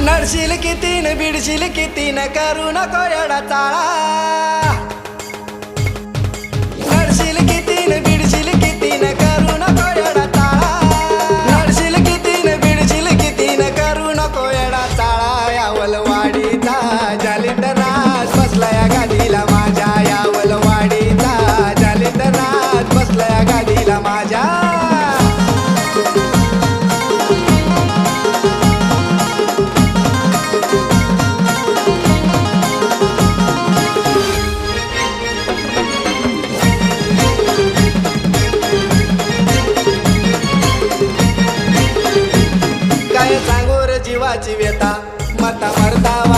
नडशील किती न बिडशील किती न करू नको guardaba